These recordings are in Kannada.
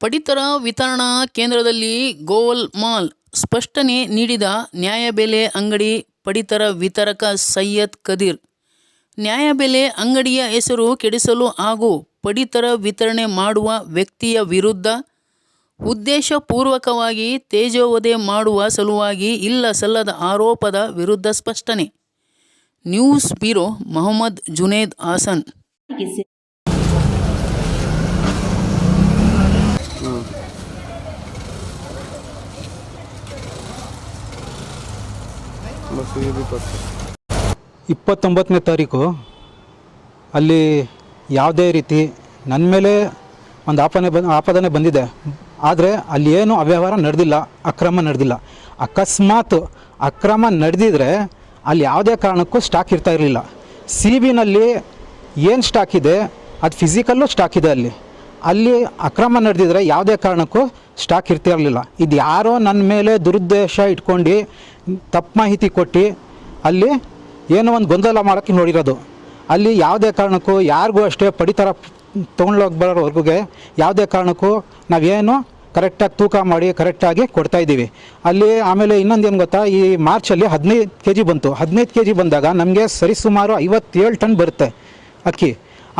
ಪಡಿತರ ವಿತರಣಾ ಕೇಂದ್ರದಲ್ಲಿ ಗೋಲ್ಮಾಲ್ ಸ್ಪಷ್ಟನೆ ನೀಡಿದ ನ್ಯಾಯಬೆಲೆ ಅಂಗಡಿ ಪಡಿತರ ವಿತರಕ ಸೈಯದ್ ಕದೀರ್. ನ್ಯಾಯಬೆಲೆ ಅಂಗಡಿಯ ಹೆಸರು ಕೆಡಿಸಲು ಹಾಗೂ ಪಡಿತರ ವಿತರಣೆ ಮಾಡುವ ವ್ಯಕ್ತಿಯ ವಿರುದ್ಧ ಉದ್ದೇಶಪೂರ್ವಕವಾಗಿ ತೇಜೋವಧೆ ಮಾಡುವ ಸಲುವಾಗಿ ಇಲ್ಲ ಸಲ್ಲದ ಆರೋಪದ ವಿರುದ್ಧ ಸ್ಪಷ್ಟನೆ. News bureau Mohammed Junaid Hassan. ಇಪ್ಪತ್ತೊಂಬತ್ತನೇ ತಾರೀಕು, ಅಲ್ಲಿ ಯಾವುದೇ ರೀತಿ ನನ್ನ ಮೇಲೆ ಒಂದು ಆಪನೆ ಬಂದು, ಆಪದನೆ ಬಂದಿದೆ. ಆದರೆ ಅಲ್ಲಿ ಏನು ಅವ್ಯವಹಾರ ನಡೆದಿಲ್ಲ, ಅಕ್ರಮ ನಡೆದಿಲ್ಲ. ಅಕಸ್ಮಾತ್ ಅಕ್ರಮ ನಡೆದಿದ್ರೆ ಅಲ್ಲಿ ಯಾವುದೇ ಕಾರಣಕ್ಕೂ ಸ್ಟಾಕ್ ಇರ್ತಾ ಇರಲಿಲ್ಲ. ಸಿ ಬಿನಲ್ಲಿ ಏನು ಸ್ಟಾಕ್ ಇದೆ, ಅದು ಫಿಸಿಕಲ್ಲೂ ಸ್ಟಾಕ್ ಇದೆ ಅಲ್ಲಿ. ಅಲ್ಲಿ ಅಕ್ರಮ ನಡೆದಿದ್ರೆ ಯಾವುದೇ ಕಾರಣಕ್ಕೂ ಸ್ಟಾಕ್ ಇರ್ತಿರಲಿಲ್ಲ ಇದು ಯಾರೋ ನನ್ನ ಮೇಲೆ ದುರುದ್ದೇಶ ಇಟ್ಕೊಂಡು ತಪ್ಪು ಮಾಹಿತಿ ಕೊಟ್ಟು ಅಲ್ಲಿ ಏನೋ ಒಂದು ಗೊಂದಲ ಮಾಡೋಕ್ಕೆ ನೋಡಿರೋದು. ಅಲ್ಲಿ ಯಾವುದೇ ಕಾರಣಕ್ಕೂ ಯಾರಿಗೂ ಅಷ್ಟೇ ಪಡಿತರ ತೊಗೊಂಡೋಗ್ಬರೋವರೆಗೂ ಯಾವುದೇ ಕಾರಣಕ್ಕೂ ನಾವೇನು ಕರೆಕ್ಟಾಗಿ ತೂಕ ಮಾಡಿ ಕರೆಕ್ಟಾಗಿ ಕೊಡ್ತಾ ಇದ್ದೀವಿ. ಅಲ್ಲಿ ಆಮೇಲೆ ಇನ್ನೊಂದು ಏನು ಗೊತ್ತಾ, ಈ ಮಾರ್ಚಲ್ಲಿ ಹದಿನೈದು ಕೆ ಜಿ ಬಂತು. ಹದಿನೈದು ಕೆ ಜಿ ಬಂದಾಗ ನಮಗೆ ಸರಿಸುಮಾರು ಐವತ್ತೇಳು ಟನ್ ಬರುತ್ತೆ ಅಕ್ಕಿ.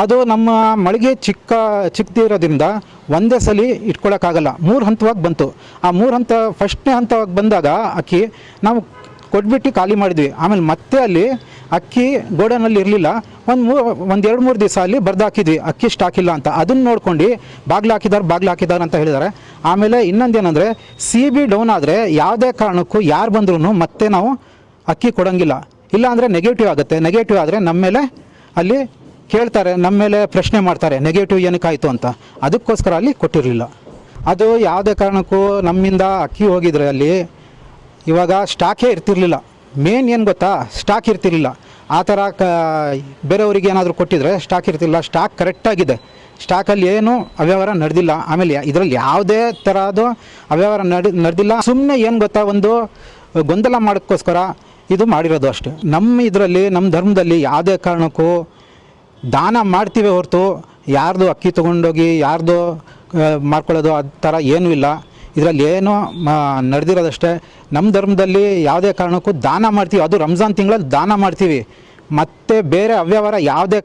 ಅದು ನಮ್ಮ ಮಳಿಗೆ ಚಿಕ್ಕ ಚಿಕ್ಕದಿರೋದ್ರಿಂದ ಒಂದೇ ಸಲ ಇಟ್ಕೊಳ್ಳೋಕ್ಕಾಗಲ್ಲ ಮೂರು ಹಂತವಾಗಿ ಬಂತು. ಆ ಮೂರು ಹಂತ, ಫಸ್ಟ್ನೇ ಹಂತವಾಗಿ ಬಂದಾಗ ಅಕ್ಕಿ ನಾವು ಕೊಟ್ಬಿಟ್ಟು ಖಾಲಿ ಮಾಡಿದ್ವಿ. ಆಮೇಲೆ ಮತ್ತೆ ಅಲ್ಲಿ ಅಕ್ಕಿ ಗೋಡನಲ್ಲಿ ಇರಲಿಲ್ಲ. ಒಂದು ಮೂ, ಒಂದು ಎರಡು ಮೂರು ದಿವಸ ಅಲ್ಲಿ ಬರ್ದು ಹಾಕಿದ್ವಿ. ಅಕ್ಕಿ ಸ್ಟಾಕ್ ಇಲ್ಲ ಅಂತ. ಅದನ್ನು ನೋಡ್ಕೊಂಡು ಬಾಗ್ಲು ಹಾಕಿದ್ದಾರೆ ಬಾಗ್ಲು ಹಾಕಿದ್ದಾರೆ ಅಂತ ಹೇಳಿದ್ದಾರೆ ಆಮೇಲೆ ಇನ್ನೊಂದೇನೆಂದರೆ ಸಿ ಬಿ ಡೌನ್ ಆದರೆ ಯಾವುದೇ ಕಾರಣಕ್ಕೂ ಯಾರು ಬಂದ್ರೂ ಮತ್ತೆ ನಾವು ಅಕ್ಕಿ ಕೊಡೋಂಗಿಲ್ಲ. ಇಲ್ಲ ಅಂದರೆ ನೆಗೆಟಿವ್ ಆಗುತ್ತೆ. ನೆಗೆಟಿವ್ ಆದರೆ ನಮ್ಮ ಮೇಲೆ ಅಲ್ಲಿ ಕೇಳ್ತಾರೆ, ನಮ್ಮ ಮೇಲೆ ಪ್ರಶ್ನೆ ಮಾಡ್ತಾರೆ ನೆಗೆಟಿವ್ ಏನಕ್ಕಾಯಿತು ಅಂತ. ಅದಕ್ಕೋಸ್ಕರ ಅಲ್ಲಿ ಕೊಟ್ಟಿರಲಿಲ್ಲ. ಅದು ಯಾವುದೇ ಕಾರಣಕ್ಕೂ ನಮ್ಮಿಂದ ಅಕ್ಕಿ ಹೋಗಿದ್ರೆ ಅಲ್ಲಿ, ಇವಾಗ ಸ್ಟಾಕೇ ಇರ್ತಿರ್ಲಿಲ್ಲ. ಮೇನ್ ಏನು ಗೊತ್ತಾ? ಸ್ಟಾಕ್ ಇರ್ತಿರ್ಲಿಲ್ಲ. ಆ ಥರ ಕ, ಬೇರೆಯವರಿಗೆ ಏನಾದರೂ ಕೊಟ್ಟಿದ್ರೆ ಸ್ಟಾಕ್ ಇರ್ತಿಲ್ಲ ಸ್ಟಾಕ್ ಕರೆಕ್ಟಾಗಿದೆ ಸ್ಟಾಕಲ್ಲಿ ಏನು ಅವ್ಯವಹಾರ ನಡೆದಿಲ್ಲ. ಆಮೇಲೆ ಇದರಲ್ಲಿ ಯಾವುದೇ ಥರದ್ದು ಅವ್ಯವಹಾರ ನಡೆ, ನಡೆದಿಲ್ಲ. ಸುಮ್ಮನೆ ಏನು ಗೊತ್ತಾ? ಒಂದು ಗೊಂದಲ ಮಾಡೋಕ್ಕೋಸ್ಕರ ಇದು ಮಾಡಿರೋದು ಅಷ್ಟೇ. ನಮ್ಮ ಇದರಲ್ಲಿ, ನಮ್ಮ ಧರ್ಮದಲ್ಲಿ ಯಾವುದೇ ಕಾರಣಕ್ಕೂ ದಾನ ಮಾಡ್ತೀವಿ ಹೊರತು, ಯಾರ್ದು ಅಕ್ಕಿ ತೊಗೊಂಡೋಗಿ, ಯಾರ್ದು ಮಾಡ್ಕೊಳ್ಳೋದು, ಆ ಥರ ಏನೂ ಇಲ್ಲ. ಇದರಲ್ಲಿ ಏನು ನಡೆದಿರೋದಷ್ಟೇ. ನಮ್ಮ ಧರ್ಮದಲ್ಲಿ ಯಾವುದೇ ಕಾರಣಕ್ಕೂ ದಾನ ಮಾಡ್ತೀವಿ. ಅದು ರಂಜಾನ್ ತಿಂಗಳಲ್ಲಿ ದಾನ ಮಾಡ್ತೀವಿ. ಮತ್ತು ಬೇರೆ ಅವ್ಯವಹಾರ ಯಾವುದೇ